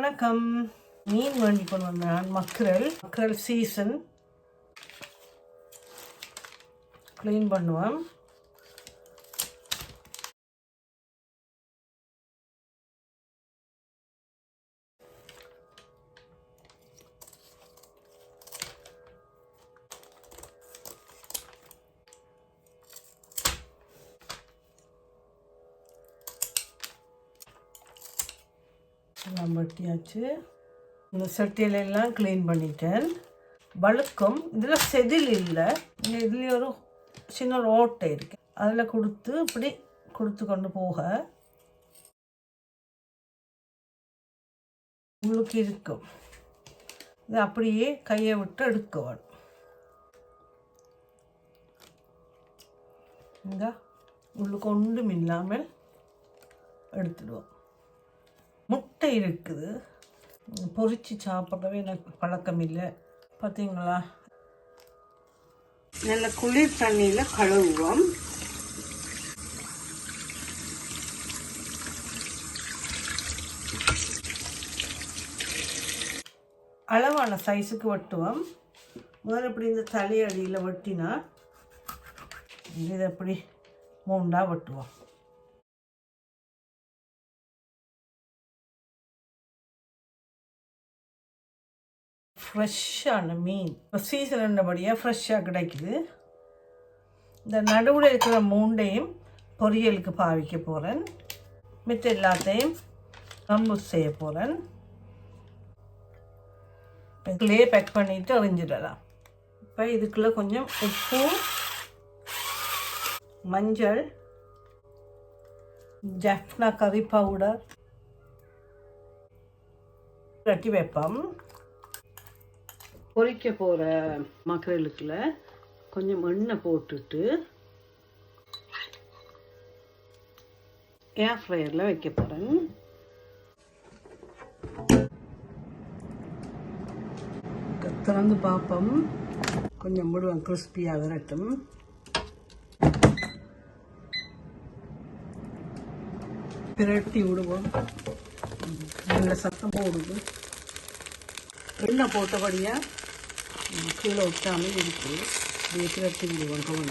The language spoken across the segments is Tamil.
வணக்கம். மீன் வாங்கி கொண்டு வந்தேன் மக்கரல். மக்கரல் சீசன் க்ளீன் பண்ணுவேன் எல்லாம் வெட்டியாச்சு. இந்த சட்டியில எல்லாம் க்ளீன் பண்ணிட்டேன். வழுக்கம் இதில் செதில் இல்லை. இதுலேயே ஒரு சின்ன ஒரு ஓட்டை இருக்கு. அதில் கொடுத்து இப்படி கொடுத்து கொண்டு போக. உங்களுக்கு இருக்கும். இது அப்படியே கையை விட்டு எடுக்க வேணும் இந்த உள்ளுக்கு ஒன்றும் இல்லாமல் எடுத்துடுவோம். முட்டை இருக்குது. பொரிச்சு சாப்பிடவே எனக்கு பழக்கம் இல்லை பார்த்தீங்களா? நல்ல குளிர் தண்ணியில் கழுவுவோம். அளவான சைஸுக்கு வெட்டுவோம். முதல்ல இப்படி இந்த தலையடியில் வெட்டினா இதை இப்படி மூண்டா வெட்டுவோம். ஃப்ரெஷ்ஷான மீன். இப்போ சீசன் ஃப்ரெஷ்ஷாக கிடைக்குது. இந்த நடுவில் இருக்கிற மூண்டையும் பொரியலுக்கு பாவிக்க போகிறேன் மித்த எல்லாத்தையும் கம்பு செய்ய போகிறேன் இதுலேயே பேக் பண்ணிவிட்டு அறிஞ்சிடலாம் இப்போ இதுக்குள்ளே கொஞ்சம் உப்பு மஞ்சள் ஜஃப்னா கறி பவுடர் கட்டி வைப்போம். பொரிக்க போகிற மக்களுக்குள்ள கொஞ்சம் எண்ணெய் போட்டுட்டு ஏர் ஃப்ரையரில் வைக்க போகிறேன் திறந்து பார்ப்போம் கொஞ்சம் விடுவோம் கிறிஸ்பியாக விரட்டும். பிரட்டி விடுவோம். நல்ல சத்தம் போடுது. எண்ணெய் போட்டபடியாக கீழே விட்டாலும் இருக்குது இப்படியே பிரட்டி விடுவோம்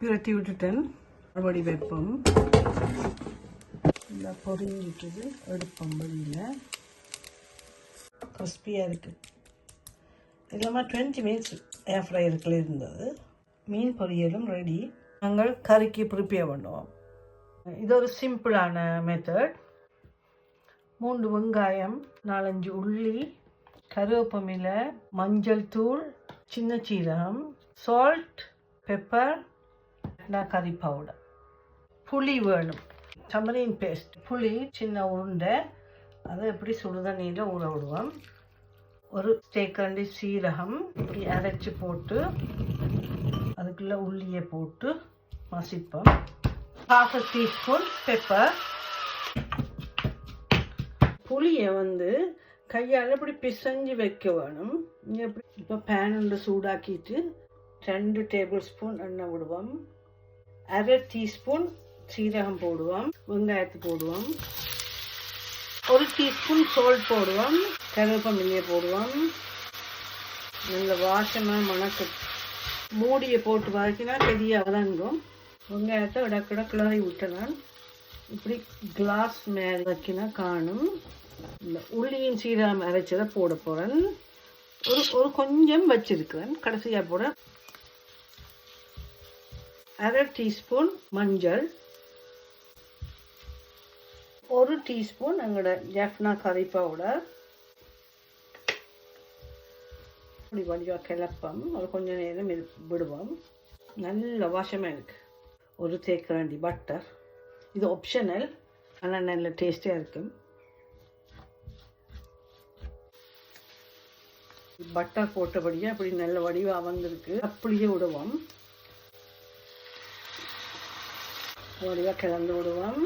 பிரட்டி விட்டுட்டேன். மறுபடி வைப்போம். இந்த பொரிஞ்சிட்டுது. எடுப்போம் வெளியில் கிறிஸ்பியாக இருக்குது இல்லாமல் டுவெண்ட்டி மினிட்ஸ் ஏர் ஃப்ரையருக்குள்ள இருந்தது. மீன் பொரியலும் ரெடி நாங்கள் கறிக்கு ப்ரிப்பேர் பண்ணுவோம். இது ஒரு சிம்பிளான மெத்தட் மூன்று வெங்காயம் நாலஞ்சு உள்ளி கருவேப்பமிலை மஞ்சள் தூள் சின்ன சீரகம் சால்ட் பெப்பர் கறி பவுடர் புளி வேணும். டமரின் பேஸ்ட் புளி சின்ன உருண்டை. அதை எப்படி சுடுதண்ணியில் ஊற விடுவோம். ஒரு தேக்கரண்டி சீரகம் இப்படி அரைச்சி போட்டு அதுக்குள்ளே உள்ளியை போட்டு மசிப்போம். ஹாஃப் அ டீஸ்பூன் பெப்பர் புளியை வந்து கையால் இப்படி பிசைஞ்சு வைக்க வேணும் இங்கே இப்படி இப்போ பேன் சூடாக்கிட்டு ரெண்டு டேபிள் ஸ்பூன் எண்ணெய் விடுவோம் அரை டீஸ்பூன் சீரகம் போடுவோம் வெங்காயத்து போடுவோம் ஒரு டீஸ்பூன் சால்ட் போடுவோம் கருவேப்பமில்லையை போடுவோம் நல்ல வாசமாக மணக்கு மூடியை போட்டு வதக்கினா பெரிய வதங்கும் வெங்காயத்தை இடக்கிட கிளறி விட்டலாம் இப்படி கிளாஸ் மேலே வைக்கினா காணும் இந்த உள்ளியின் சீரகம் அரைச்சதை போட போகிறேன் ஒரு ஒரு கொஞ்சம் வச்சிருக்கிறேன். கடைசியாக போட. அரை டீஸ்பூன் மஞ்சள். ஒரு டீஸ்பூன் எங்களோட ஜெஃப்னா கறி பவுடர் இப்படி கொஞ்சம் கிளப்பம். ஒரு கொஞ்ச நேரம் இது விடுவோம். நல்ல வாசமாக இருக்கு. ஒரு தேக்கரண்டி பட்டர் இது ஆப்ஷனல் ஆனால் நல்ல டேஸ்டியாக இருக்கும். பட்டர் போட்டபடியே அப்படி நல்ல வடிவாக வந்திருக்கு. அப்படியே விடுவோம். வடிவாக கிளந்து விடுவோம்.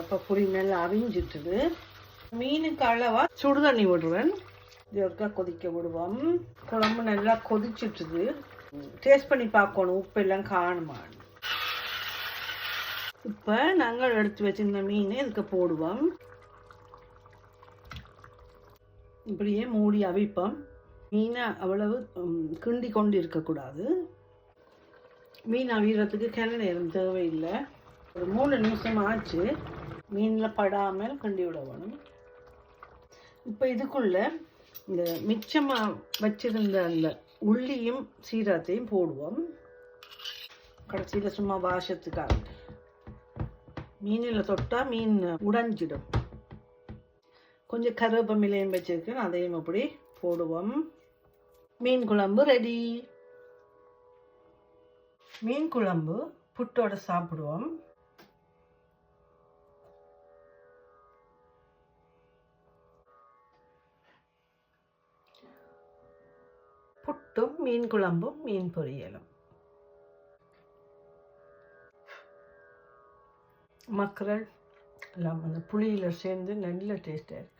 அப்போ புளி நல்லா அவிஞ்சிட்டுது. மீனுக்கு அளவாக சுடு தண்ணி விடுவேன் இதற்காக கொதிக்க விடுவோம். குழம்பு நல்லா கொதிச்சிட்டுது. டேஸ்ட் பண்ணி பார்க்கணும். உப்பு எல்லாம் காணுமா? இப்போ நாங்கள் எடுத்து வச்சிருந்த மீன் இதுக்கு போடுவோம். இப்படியே மூடி அவிப்போம். மீனை அவ்வளவு கிண்டி கொண்டு இருக்கக்கூடாது மீன் அவிகிறதுக்கு கிண நேரம் தேவையில்லை. ஒரு மூணு நிமிஷம் ஆச்சு. மீனில் படாமல் கிண்டி விடணும். இப்போ இதுக்குள்ள இந்த மிச்சமாக வச்சிருந்த அந்த உள்ளியும் சீரகத்தையும் போடுவோம். கடைசியில் சும்மா வாசத்துக்காக. மீனில் தொட்டால் மீன் உடைஞ்சிடும். கொஞ்சம் கருவேப்பமிலையும் வச்சுருக்கேன். அதையும் அப்படி போடுவோம். மீன் குழம்பு ரெடி மீன் குழம்பு புட்டோட சாப்பிடுவோம். புட்டும் மீன் குழம்பும் மீன் பொரியலும். மக்கள் எல்லாம் அந்த புளியில் சேர்ந்து நல்ல டேஸ்டாக இருக்கும்